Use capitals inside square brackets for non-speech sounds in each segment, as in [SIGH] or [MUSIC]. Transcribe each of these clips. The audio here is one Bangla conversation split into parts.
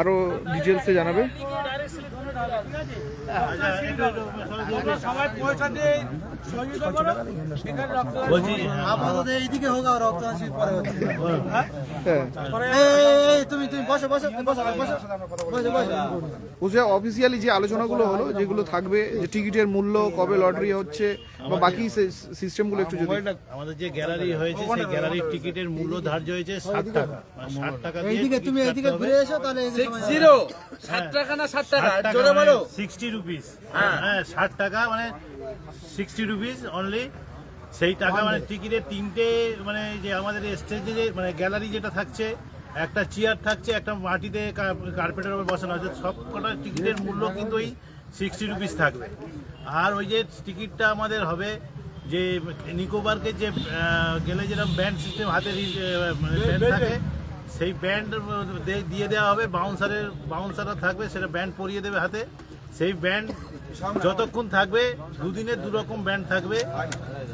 আরও ডিটেলসে জানাবে। সবাই পয়সা দিয়ে সহযোগিতা করো এখানে রক্তদান আপাতত এইদিকে হোক আর রক্তদান শিবির পরে হচ্ছে। হ্যাঁ। এই, এই, এই, তুমি তুমি বসো বসো বসো বসো। বসো বসো। বলছে অফিসিয়ালি যে আলোচনাগুলো হলো যেগুলো থাকবে যে টিকিটের মূল্য কবে লটারি হচ্ছে বা বাকি সিস্টেমগুলো একটু যদি আমাদের যে গ্যালারি হয়েছে সেই গ্যালারির টিকিটের মূল্য ধার্য হয়েছে ষাট টাকা। মানে ষাট টাকা দিয়ে এইদিকে তুমি এইদিকে ঘুরে এসো তাহলে এদিকে সময় জিরো ষাট টাকা না ষাট টাকা? ষাট টাকা জোরে বলো। সিক্সটি রুপিস হ্যাঁ। ষাট টাকা মানে সিক্সটি রুপিস অনলি সেই টাকা মানে টিকিটের তিনটে মানে যে আমাদের স্টেজে যে মানে গ্যালারি যেটা থাকছে একটা চেয়ার থাকছে একটা মাটিতে কার্পেটের উপর বসানো আছে সব কটা টিকিটের মূল্য কিন্তু ওই সিক্সটি রুপিস থাকবে। আর ওই যে টিকিটটা আমাদের হবে যে নিকো পার্কের যে গেলে যেরকম ব্যান্ড সিস্টেম হাতে ব্যান্ড থাকে সেই ব্যান্ড দিয়ে দেওয়া হবে বাউন্সারের বাউন্সাররা থাকবে, সেটা ব্যান্ড পরিয়ে দেবে হাতে। সেই ব্যান্ড যতক্ষণ থাকবে দুদিনের দু রকম ব্যান্ড থাকবে।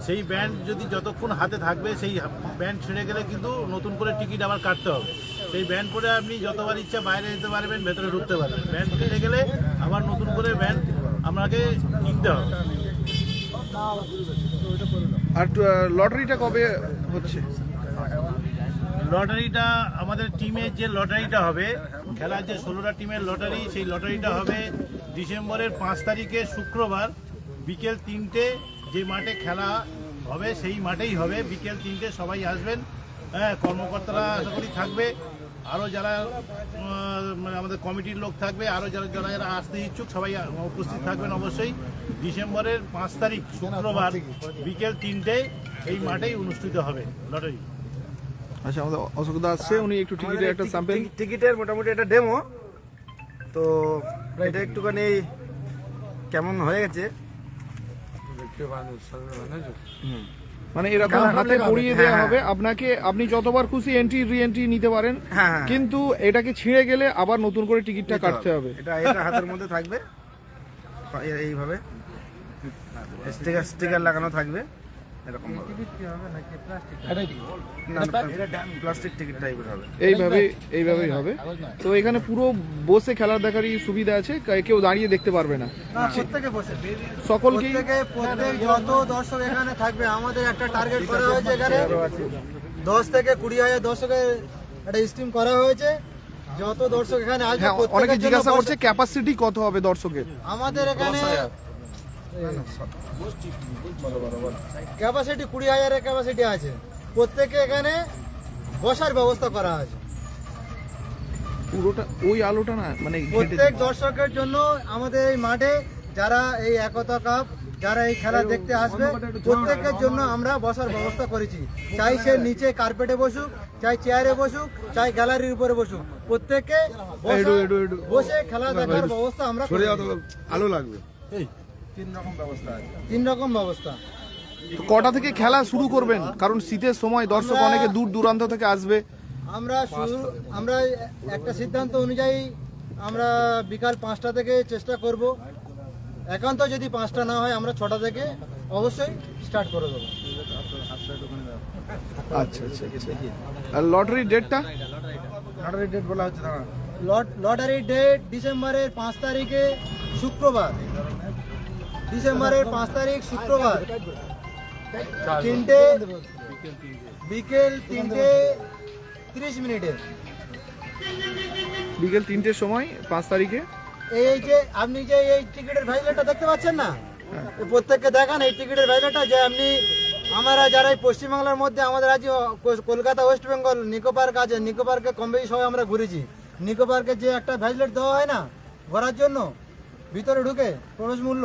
সেই ব্যান্ড যদি যতক্ষণ হাতে থাকবে, সেই ব্যান্ড ছিঁড়ে গেলে কিন্তু নতুন করে টিকিট আবার কাটতে হবে। সেই ব্যান্ড পরে আপনি যতবার ইচ্ছা বাইরে যেতে পারবেন, ভেতরে ঢুকতে পারবেন। ব্যান্ড ছিঁড়ে গেলে আবার নতুন করে ব্যান্ড আপনাকে কিনতে হবে। আর লটারিটা কবে হচ্ছে? লটারিটা আমাদের টিমের যে লটারিটা হবে, খেলার যে ষোলোটা টিমের লটারি, সেই লটারিটা হবে ডিসেম্বরের পাঁচ তারিখে শুক্রবার বিকেল তিনটে। যে মাঠে খেলা হবে, সেই মাঠেই হবে। বিকেল তিনটে সবাই আসবেন। হ্যাঁ কর্মকর্তারা আশা করি থাকবে। আরও যারা মানে আমাদের কমিটির লোক থাকবে আরও যারা যারা যারা আসতে ইচ্ছুক, সবাই উপস্থিত থাকবেন অবশ্যই। ডিসেম্বরের পাঁচ তারিখ, শুক্রবার বিকেল তিনটে এই মাঠেই অনুষ্ঠিত হবে লটারি। আচ্ছা আমাদের অশোকদা আসছে উনি একটু টিকিটের একটা স্যাম্পেল টিকিটের মোটামুটি একটা ডেমো তো এটা একটুখানি কেমন হয়ে গেছে? মানে এরকম হাতে পরিয়ে দেওয়া হবে। আপনাকে আপনি যতবার খুশি এন্ট্রি রি এন্ট্রি নিতে পারেন। হ্যাঁ, হ্যাঁ। কিন্তু এটাকে ছিঁড়ে গেলে আবার নতুন করে টিকিটটা কাটতে হবে। এটা এটা হাতের মধ্যে থাকবে। এইভাবে। [LAUGHS] স্টিকার স্টিকার লাগানো থাকবে। এরকম প্লাস্টিক টিকিট টাইপের হবে এইভাবে এইভাবেই হবে। তো এখানে পুরো বসে খেলার দেখারই সুবিধা আছে কেউ দাঁড়িয়ে দেখতে পারবে না। না সকলকেই প্রত্যেক যত দর্শক এখানে থাকবে আমাদের একটা টার্গেট করা হয়েছে এখানে। দশ থেকে কুড়ি হাজার দর্শকের একটা করা হয়েছে। যত দর্শক এখানে আসবে হ্যাঁ অনেকে জিজ্ঞাসা করছে ক্যাপাসিটি কত হবে দর্শকের? আমাদের এখানে ক্যাপাসিটি কুড়ি হাজারের ক্যাপাসিটি আছে। প্রত্যেকে এখানে বসার ব্যবস্থা করা আছে। পুরোটা ওই আলোটা না মানে প্রত্যেক দর্শকের জন্য আমাদের এই মাঠে যারা এই একতা কাপ যারা এই খেলা দেখতে আসবে প্রত্যেকের জন্য আমরা বসার ব্যবস্থা করেছি। চাই সে নিচে কার্পেটে বসুক চাই চেয়ারে বসুক চাই গ্যালারির উপরে বসুক। প্রত্যেককে বসা- খেলা দেখার ব্যবস্থা আমরা করেছি। আলো লাগবে। তিন রকম ব্যবস্থা তো কটা থেকে খেলা শুরু করবেন? কারণ শীতের সময় দর্শক অনেকে দূর দূরান্ত থেকে আসবে। আমরা শুরু আমরা একটা সিদ্ধান্ত অনুযায়ী আমরা বিকাল পাঁচটা থেকে চেষ্টা করব। একান্ত যদি পাঁচটা না হয় আমরা ছটা থেকে অবশ্যই স্টার্ট করে দেবো। আচ্ছা আচ্ছা। আর লটারি ডেটটা লটারি ডেট বলা হচ্ছে লটারি ডেট ডিসেম্বরের পাঁচ তারিখে শুক্রবার। ডিসেম্বরের পাঁচ তারিখ শুক্রবার। তিনটে বিকেল তিনটে তিরিশ মিনিটে। বিকেল তিনটের সময় পাঁচ তারিখে? এই যে আপনি যে এই টিকিটের ভ্যালিডেটটা দেখতে পাচ্ছেন না? প্রত্যেককে দেখান এই টিকিটের ভ্যালিডেটটা যে আপনি আমরা যারা এই পশ্চিমবাংলার মধ্যে আমাদের আজ Kolkata West Bengal Nicco park আছে নিকো পার্কে কম বেশি সবাই আমরা ঘুরেছি। নিকো পার্কে যে একটা ভ্যালিডেট দেওয়া হয় না ঘোরার জন্য ভিতরে ঢুকে প্রবেশ মূল্য।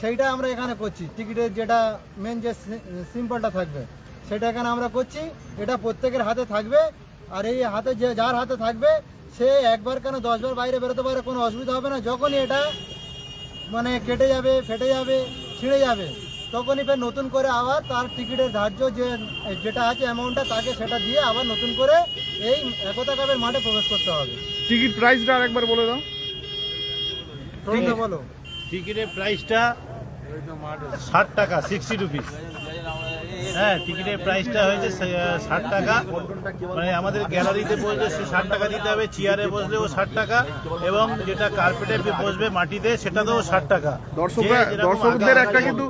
সেইটা আমরা এখানে করছি। টিকিটের যেটা মেন যে সিম্পলটা থাকবে সেটা এখানে আমরা করছি। এটা প্রত্যেকের হাতে থাকবে। আর এই হাতে যে যার হাতে থাকবে সে একবার কেন দশবার বাইরে বেরোতে পারে কোনো অসুবিধা হবে না। যখনই এটা মানে কেটে যাবে ফেটে যাবে ছিঁড়ে যাবে তখনই ফের নতুন করে আবার তার টিকিটের ধার্য যে যেটা আছে অ্যামাউন্টটা তাকে সেটা দিয়ে আবার নতুন করে এই একতা কাপের মাঠে প্রবেশ করতে হবে। টিকিট প্রাইসটা আরেকবার বলে দাও। বলো। টিকিটের প্রাইসটা ষাট টাকা সিক্সটি রুপিস হ্যাঁ টিকিটের প্রাইসটা হয়েছে ষাট টাকা। মানে আমাদের গ্যালারিতে বসলে সে ষাট টাকা দিতে হবে চেয়ারে বসলেও ষাট টাকা এবং যেটা কার্পেটে বসবে মাটিতে সেটাতেও ষাট টাকা। দর্শকরা দর্শকদের একটা কিন্তু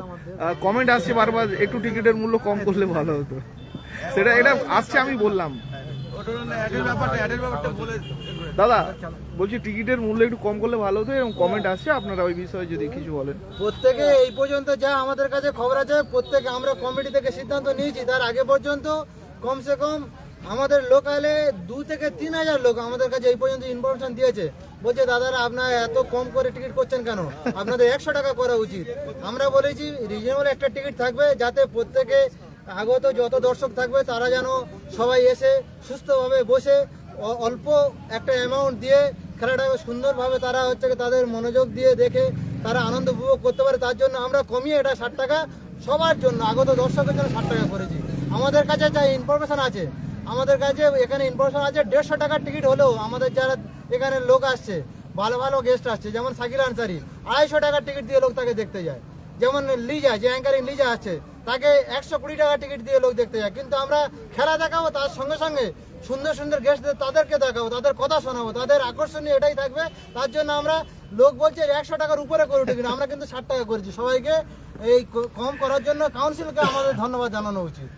কমেন্ট আসছে বারবার একটু টিকিটের মূল্য কম করলে ভালো হতো। সেটা এটা আসছে আমি বললাম। দাদা, বলছি টিকিটের মূল্য একটু কম করলে ভালো হতো এবং কমেন্ট আসছে, আপনারা ওই বিষয়ে যদি কিছু বলেন। প্রত্যেকে এই পর্যন্ত যা আমাদের কাছে খবর আছে, প্রত্যেকে আমরা কমিটি থেকে সিদ্ধান্ত নিয়েছি, তার আগে পর্যন্ত কমসে কম আমাদের লোকালে দু থেকে তিন হাজার লোক আমাদের কাছে এই পর্যন্ত ইনফরমেশন দিয়েছে। বলছে, দাদারা, আপনারা এত কম করে টিকিট করছেন কেন? আপনাদের একশো টাকা করা উচিত। আমরা বলেছি রিজনেবল একটা টিকিট থাকবে, যাতে প্রত্যেকে আগত যত দর্শক থাকবে, তারা যেন সবাই এসে সুস্থভাবে বসে অল্প একটা অ্যামাউন্ট দিয়ে খেলাটাকে সুন্দরভাবে তারা হচ্ছে তাদের মনোযোগ দিয়ে দেখে, তারা আনন্দ উপভোগ করতে পারে। তার জন্য আমরা কমিয়ে এটা ষাট টাকা সবার জন্য, আগত দর্শকের জন্য ষাট টাকা করেছি। আমাদের কাছে যা ইনফরমেশান আছে, আমাদের কাছে এখানে ইনফরমেশন আছে দেড়শো টাকার টিকিট হলেও আমাদের যারা এখানে লোক আসছে, ভালো ভালো গেস্ট আসছে, যেমন সাকিল আনসারি, আড়াইশো টাকার টিকিট দিয়ে লোক তাকে দেখতে যায়। যেমন লিজা যে অ্যাঙ্কারিং লিজা আছে তাকে একশো কুড়ি টাকা টিকিট দিয়ে লোক দেখতে যায়। কিন্তু আমরা খেলা দেখাবো তার সঙ্গে সঙ্গে সুন্দর সুন্দর গেস্টদের তাদেরকে দেখাবো তাদের কথা শোনাবো তাদের আকর্ষণীয় এটাই থাকবে। তার জন্য আমরা লোক বলছে একশো টাকার উপরে করে টিকিট আমরা কিন্তু ষাট টাকা করেছি। সবাইকে এই কম করার জন্য কাউন্সিলকে আমাদের ধন্যবাদ জানানো উচিত।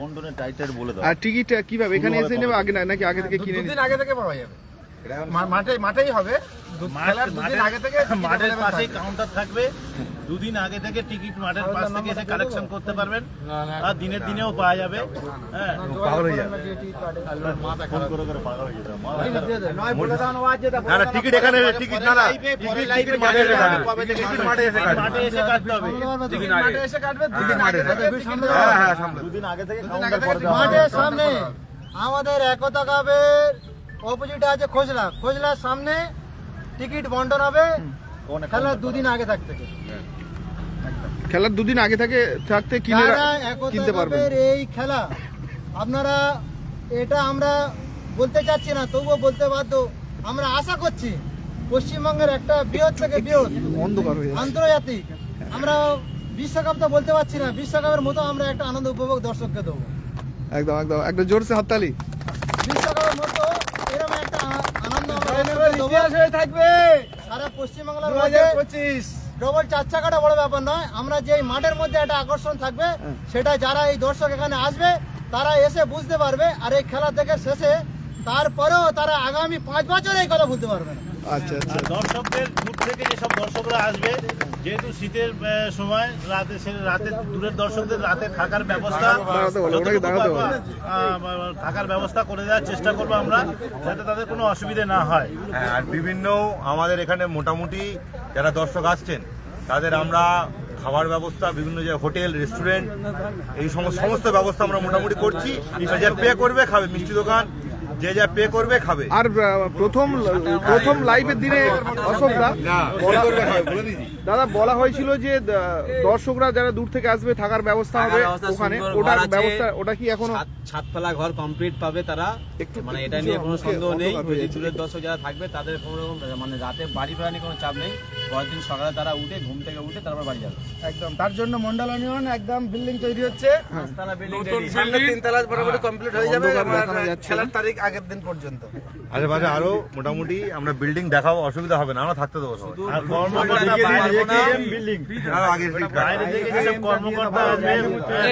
বন্টনের বলে দাও। আর টিকিট কীভাবে? এখানে এসে নেবে আগে নাকি আগে থেকে কিনে দুদিন আগে থেকে পাওয়া যাবে। মাঠে মাঠেই হবে। মাঠের- পাশেই কাউন্টার থাকবে দুদিন আগে থেকে টিকিট মাঠের পাশ থেকে এসে কালেকশন করতে পারবেন আর দিনের দিনেও পাওয়া যাবে হ্যাঁ হয়ে হয়ে টিকিট এখানে টিকিট না না টিকিট টিকিট মাঠে এসে মাঠে এসে মাঠে এসে কাটতে হবে টিকিট মাঠে এসে কাটবে দুদিন আগে থেকে হ্যাঁ হ্যাঁ দুদিন আগে থেকে কাউন্টার করে দেওয়া মাঠের সামনে আমাদের একতা কাপের অপোজিটে আছে খোঁজলা খোঁজলার সামনে টিকিট বন্টন হবে। খেলার দুদিন আগে থাকতে খেলার দুদিন আগে থেকে থাকতে কিনে কিনতে পারবেন। এই খেলা আপনারা এটা আমরা বলতে চাচ্ছি না তবুও বলতে বাধ্য। আমরা আশা করছি পশ্চিমবঙ্গের একটা বৃহৎ থেকে বৃহৎ হয়ে আন্তর্জাতিক। আমরা বিশ্বকাপ তো বলতে পারছি না বিশ্বকাপের মতো আমরা একটা আনন্দ উপভোগ দর্শককে দেবো। একদম একদম। একটা জোরসে হাততালি। বিশ্বকাপের মতো এরকম একটা আ- আনন্দ থাকবে। সারা পশ্চিমবাংলার মধ্যে ডবল চার চাকাটা বড় ব্যাপার নয়। আমরা যে এই মাঠের মধ্যে একটা আকর্ষণ থাকবে সেটা যারা এই দর্শক এখানে আসবে তারা এসে বুঝতে পারবে আর এই খেলা থেকে শেষে তারপরেও তারা আগামী পাঁচ বছর এই কথা বলতে পারবে না। আচ্ছা আচ্ছা। দর্শকদের দূর থেকে যেসব দর্শকরা আসবে যেহেতু শীতের সময় রাতে সে- রাতে দূরের দর্শকদের রাতে থাকার ব্যবস্থা থাকার ব্যবস্থা করে দেওয়ার চেষ্টা করব আমরা যাতে তাদের কোনো অসুবিধে না হয়। হ্যাঁ, আর বিভিন্ন আমাদের এখানে মোটামুটি যারা দর্শক আসছেন তাদের আমরা খাবার ব্যবস্থা বিভিন্ন যে হোটেল রেস্টুরেন্ট এই সমস্ত সমস্ত ব্যবস্থা আমরা মোটামুটি করছি। আর পে করবে খাবে মিষ্টি দোকান যে যা পে করবে খাবে। আর প্রথম প্রথম লাইভের দিনে অশোক বলে বলা- দাদা বলা হয়েছিল যে দর্শকরা যারা দূর থেকে আসবে থাকার ব্যবস্থা হবে ওখানে। সুন্দর ওটা ঘর আছে। ব্যবস্থা ওটা কি এখনও? ছাদ- ছাদতলা ঘর কমপ্লিট পাবে তারা। একটু মানে এটা নিয়ে কোনো সন্দেহ নেই। দূরের দর্শক যারা থাকবে তাদের কোনো রকম মানে রাতে বাড়ি ফেরা নিয়ে কোনো চাপ নেই। পরের দিন সকালে তারা উঠে ঘুম থেকে উঠে তারপর বাড়ি যাবে। একদম। তার জন্য মন্ডল ইউনিয়ন একদম বিল্ডিং তৈরি হচ্ছে। সামনে তিনতলা মোটামুটি কমপ্লিট হয়ে যাবে। দেখানো যাচ্ছে। খেলার তারিখ আগের দিন পর্যন্ত। আশেপাশে আরও মোটামুটি আমরা বিল্ডিং দেখাবো অসুবিধা হবে না। আমরা থাকতে দেবো সবাই। আর কর্মকর্তা আসবে।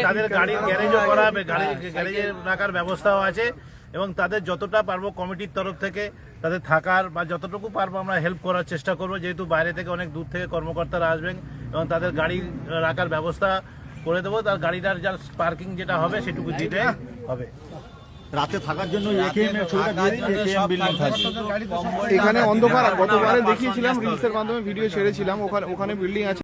তাদের গাড়ির গ্যারেজও করা হবে গাড়ি গ্যারেজে রাখার ব্যবস্থাও আছে এবং তাদের যতটা পারব কমিটির তরফ থেকে তাদের থাকার বা যতটুকু পারব আমরা হেল্প করার চেষ্টা করব। যেহেতু বাইরে থেকে অনেক দূর থেকে কর্মকর্তারা আসবেন এবং তাদের গাড়ি রাখার ব্যবস্থা করে দেবো। তার গাড়িটার যার পার্কিং যেটা হবে সেটুকু দিতে হবে। রাতে থাকার জন্য এখানে অন্ধকার গতবারে দেখিয়েছিলাম রিলসের মাধ্যমে ভিডিও ছেড়েছিলাম ওখানে ওখানে বিল্ডিং আছে।